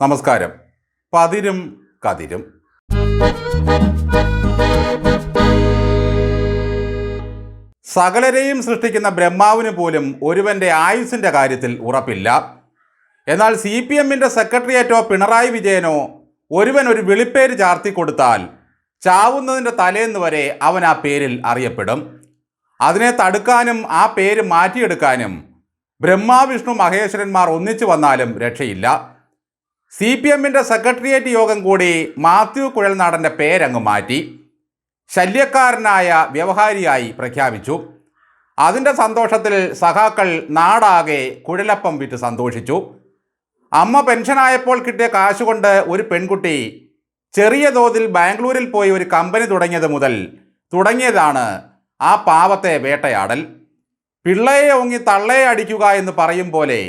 നമസ്കാരം. പതിരും കതിരും. സകലരെയും സൃഷ്ടിക്കുന്ന ബ്രഹ്മാവിന് പോലും ഒരുവന്റെ ആയുസിന്റെ കാര്യത്തിൽ ഉറപ്പില്ല. എന്നാൽ സി പി എമ്മിന്റെ സെക്രട്ടേറിയറ്റോ പിണറായി വിജയനോ ഒരുവൻ ഒരു വിളിപ്പേര് ചാർത്തി കൊടുത്താൽ ചാവുന്നതിന്റെ തലേന്ന് വരെ അവൻ ആ പേരിൽ അറിയപ്പെടും. അതിനെ തടുക്കാനും ആ പേര് മാറ്റിയെടുക്കാനും ബ്രഹ്മാവിഷ്ണു മഹേശ്വരന്മാർ ഒന്നിച്ചു വന്നാലും രക്ഷയില്ല. സി പി എമ്മിന്റെ സെക്രട്ടേറിയറ്റ് യോഗം കൂടി മാത്യു കുഴൽനാടന്റെ പേരങ്ങ് മാറ്റി. ശല്യക്കാരനായ വ്യവഹാരിയായി പ്രഖ്യാപിച്ചു. അതിന്റെ സന്തോഷത്തിൽ സഹാക്കൾ നാടാകെ കുഴലപ്പം വിറ്റ് സന്തോഷിച്ചു. അമ്മ പെൻഷനായപ്പോൾ കിട്ടിയ കാശുകൊണ്ട് ഒരു പെൺകുട്ടി ചെറിയ തോതിൽ ബാംഗ്ലൂരിൽ പോയി ഒരു കമ്പനി തുടങ്ങിയത് മുതൽ തുടങ്ങിയതാണ് ആ പാവത്തെ വേട്ടയാടൽ. പിള്ളയെ ഓങ്ങി തള്ളയെ അടിക്കുക എന്ന് പറയും പോലെ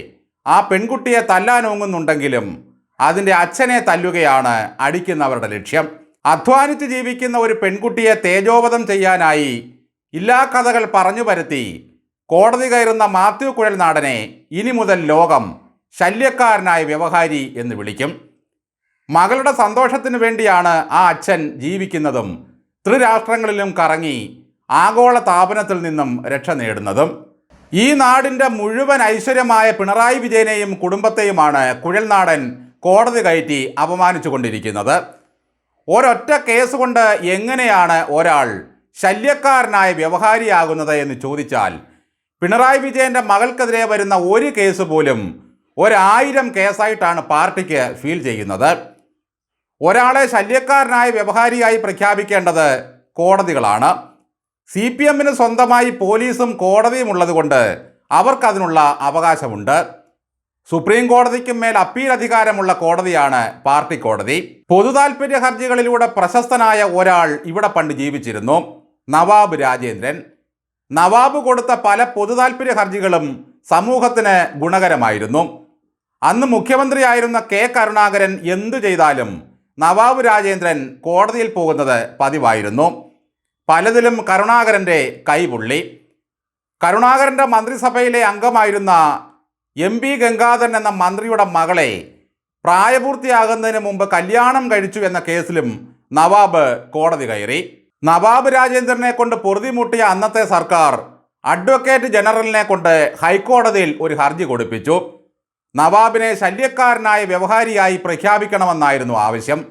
ആ പെൺകുട്ടിയെ തല്ലാൻ ഓങ്ങുന്നുണ്ടെങ്കിലും അതിന്റെ അച്ഛനെ തല്ലുകയാണ് അടിക്കുന്നവരുടെ ലക്ഷ്യം. അധ്വാനിച്ച് ജീവിക്കുന്ന ഒരു പെൺകുട്ടിയെ തേജോവധം ചെയ്യാനായി ഇല്ലാ കഥകൾ പറഞ്ഞു പരത്തി കോടതി കയറുന്ന മാത്യു കുഴൽനാടനെ ഇനി മുതൽ ലോകം ശല്യക്കാരനായ വ്യവഹാരി എന്ന് വിളിക്കും. മകളുടെ സന്തോഷത്തിന് വേണ്ടിയാണ് ആ അച്ഛൻ ജീവിക്കുന്നതും ത്രിരാഷ്ട്രങ്ങളിലും കറങ്ങി ആഗോള താപനത്തിൽ നിന്നും രക്ഷ നേടുന്നതും. ഈ നാടിന്റെ മുഴുവൻ ഐശ്വര്യമായ പിണറായി വിജയനെയും കുടുംബത്തെയുമാണ് കുഴൽനാടൻ കോടതി കയറ്റി അപമാനിച്ചുകൊണ്ടിരിക്കുന്നത്. ഒരൊറ്റ കേസ് കൊണ്ട് എങ്ങനെയാണ് ഒരാൾ ശല്യക്കാരനായ വ്യവഹാരിയാകുന്നത് എന്ന് ചോദിച്ചാൽ പിണറായി വിജയന്റെ മകൾക്കെതിരെ വരുന്ന ഒരു കേസ് പോലും ഒരായിരം കേസായിട്ടാണ് പാർട്ടിക്ക് ഫീൽ ചെയ്യുന്നത്. ഒരാളെ ശല്യക്കാരനായ വ്യവഹാരിയായി പ്രഖ്യാപിക്കേണ്ടത് കോടതികളാണ്. സി പി എമ്മിന് സ്വന്തമായി പോലീസും കോടതിയും ഉള്ളതുകൊണ്ട് അവർക്കതിനുള്ള അവകാശമുണ്ട്. സുപ്രീം കോടതിക്കും മേൽ അപ്പീൽ അധികാരമുള്ള കോടതിയാണ് പാർട്ടി കോടതി. പൊതുതാൽപര്യ ഹർജികളിലൂടെ പ്രശസ്തനായ ഒരാൾ ഇവിടെ പണ്ട് ജീവിച്ചിരുന്നു. നവാബ് രാജേന്ദ്രൻ. നവാബ് കൊടുത്ത പല പൊതുതാൽപര്യ ഹർജികളും സമൂഹത്തിന് ഗുണകരമായിരുന്നു. അന്ന് മുഖ്യമന്ത്രിയായിരുന്ന കെ കരുണാകരൻ എന്തു ചെയ്താലും നവാബ് രാജേന്ദ്രൻ കോടതിയിൽ പോകുന്നത് പതിവായിരുന്നു. പലതിലും കരുണാകരന്റെ കൈപുള്ളി കരുണാകരന്റെ മന്ത്രിസഭയിലെ അംഗമായിരുന്ന എം പി ഗംഗാധരൻ എന്ന മന്ത്രിയുടെ മകളെ പ്രായപൂർത്തിയാകുന്നതിന് മുമ്പ് കല്യാണം കഴിച്ചു എന്ന കേസിലും നവാബ് കോടതി കയറി. നവാബ് രാജേന്ദ്രനെ കൊണ്ട് പൊറുതിമുട്ടിയ അന്നത്തെ സർക്കാർ അഡ്വക്കേറ്റ് ജനറലിനെ കൊണ്ട് ഹൈക്കോടതിയിൽ ഒരു ഹർജി കൊടുപ്പിച്ചു. നവാബിനെ ശല്യക്കാരനായ വ്യവഹാരിയായി പ്രഖ്യാപിക്കണമെന്നായിരുന്നു ആവശ്യം.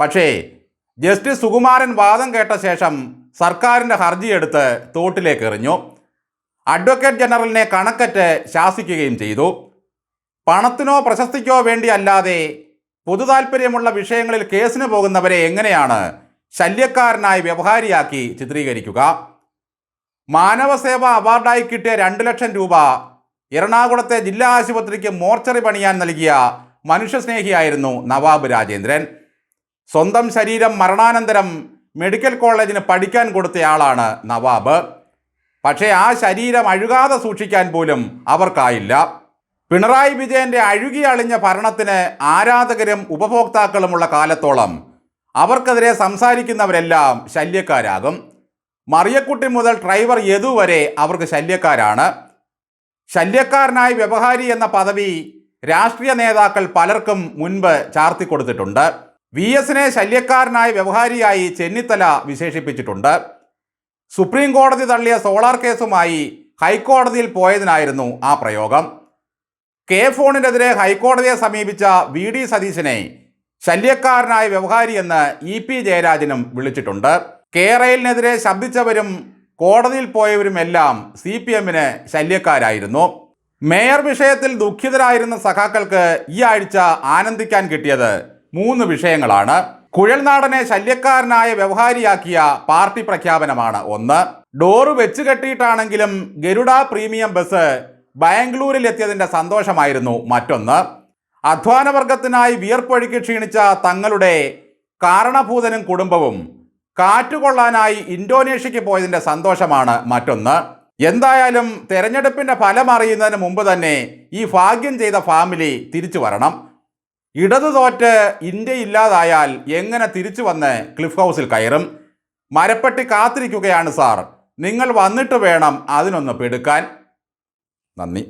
പക്ഷേ ജസ്റ്റിസ് സുകുമാരൻ വാദം കേട്ട ശേഷം സർക്കാരിന്റെ ഹർജിയെടുത്ത് തോട്ടിലേക്ക് എറിഞ്ഞു. അഡ്വക്കേറ്റ് ജനറലിനെ കണക്കറ്റ് ശാസിക്കുകയും ചെയ്തു. പണത്തിനോ പ്രശസ്തിക്കോ വേണ്ടിയല്ലാതെ പൊതുതാൽപര്യമുള്ള വിഷയങ്ങളിൽ കേസിന് പോകുന്നവരെ എങ്ങനെയാണ് ശല്യക്കാരനായി വ്യവഹാരിയാക്കി ചിത്രീകരിക്കുക? മാനവസേവ അവാർഡായി കിട്ടിയ രണ്ട് ലക്ഷം രൂപ എറണാകുളത്തെ ജില്ലാ ആശുപത്രിക്ക് മോർച്ചറി പണിയാൻ നൽകിയ മനുഷ്യസ്നേഹിയായിരുന്നു നവാബ് രാജേന്ദ്രൻ. സ്വന്തം ശരീരം മരണാനന്തരം മെഡിക്കൽ കോളേജിന് പഠിക്കാൻ കൊടുത്തയാളാണ് നവാബ്. പക്ഷേ ആ ശരീരം അഴുകാതെ സൂക്ഷിക്കാൻ പോലും അവർക്കായില്ല. പിണറായി വിജയന്റെ അഴുകി അളിഞ്ഞ ഭരണത്തിന് ആരാധകരും ഉപഭോക്താക്കളുമുള്ള കാലത്തോളം അവർക്കെതിരെ സംസാരിക്കുന്നവരെല്ലാം ശല്യക്കാരാകും. മറിയക്കുട്ടി മുതൽ ഡ്രൈവർ യദു വരെ അവർക്ക് ശല്യക്കാരാണ്. ശല്യക്കാരനായി വ്യവഹാരി എന്ന പദവി രാഷ്ട്രീയ നേതാക്കൾ പലർക്കും മുൻപ് ചാർത്തിക്കൊടുത്തിട്ടുണ്ട് വി എസിനെ ശല്യക്കാരനായ വ്യവഹാരിയായി ചെന്നിത്തല വിശേഷിപ്പിച്ചിട്ടുണ്ട്. സുപ്രീം കോടതി തള്ളിയ സോളാർ കേസുമായി ഹൈക്കോടതിയിൽ പോയതിനായിരുന്നു ആ പ്രയോഗം. കെ ഫോണിനെതിരെ ഹൈക്കോടതിയെ സമീപിച്ച വി ഡി സതീശനെ ശല്യക്കാരനായ വ്യവഹാരി എന്ന് ഇ പി ജയരാജനും വിളിച്ചിട്ടുണ്ട്. കേരളിനെതിരെ ശബ്ദിച്ചവരും കോടതിയിൽ പോയവരുമെല്ലാം സി പി എമ്മിന് ശല്യക്കാരായിരുന്നു. മേയർ വിഷയത്തിൽ ദുഃഖിതരായിരുന്ന സഖാക്കൾക്ക് ഈ ആഴ്ച ആനന്ദിക്കാൻ കിട്ടിയത് മൂന്ന് വിഷയങ്ങളാണ്. കുഴൽനാടനെ ശല്യക്കാരനായ വ്യവഹാരിയാക്കിയ പാർട്ടി പ്രഖ്യാപനമാണ് ഒന്ന്. ഡോറ് വെച്ച് കെട്ടിയിട്ടാണെങ്കിലും ഗരുഡ പ്രീമിയം ബസ് ബാംഗ്ലൂരിൽ എത്തിയതിന്റെ സന്തോഷമായിരുന്നു മറ്റൊന്ന്. അധ്വാനവർഗത്തിനായി വിയർപ്പൊഴുക്കി ക്ഷീണിച്ച തങ്ങളുടെ കാരണഭൂതനും കുടുംബവും കാറ്റുകൊള്ളാനായി ഇന്തോനേഷ്യക്ക് പോയതിന്റെ സന്തോഷമാണ് മറ്റൊന്ന്. എന്തായാലും തെരഞ്ഞെടുപ്പിന്റെ ഫലം അറിയുന്നതിന് മുമ്പ് തന്നെ ഈ ഭാഗ്യം ചെയ്ത ഫാമിലി തിരിച്ചു വരണം. ഇടതു തോറ്റ് ഇന്ത്യ ഇല്ലാതായാൽ എങ്ങനെ തിരിച്ചു വന്ന് ക്ലിഫ് ഹൗസിൽ കയറും? മരപ്പെട്ടി കാത്തിരിക്കുകയാണ് സാർ. നിങ്ങൾ വന്നിട്ട് വേണം അതിനൊന്ന് പെടുക്കാൻ. നന്ദി.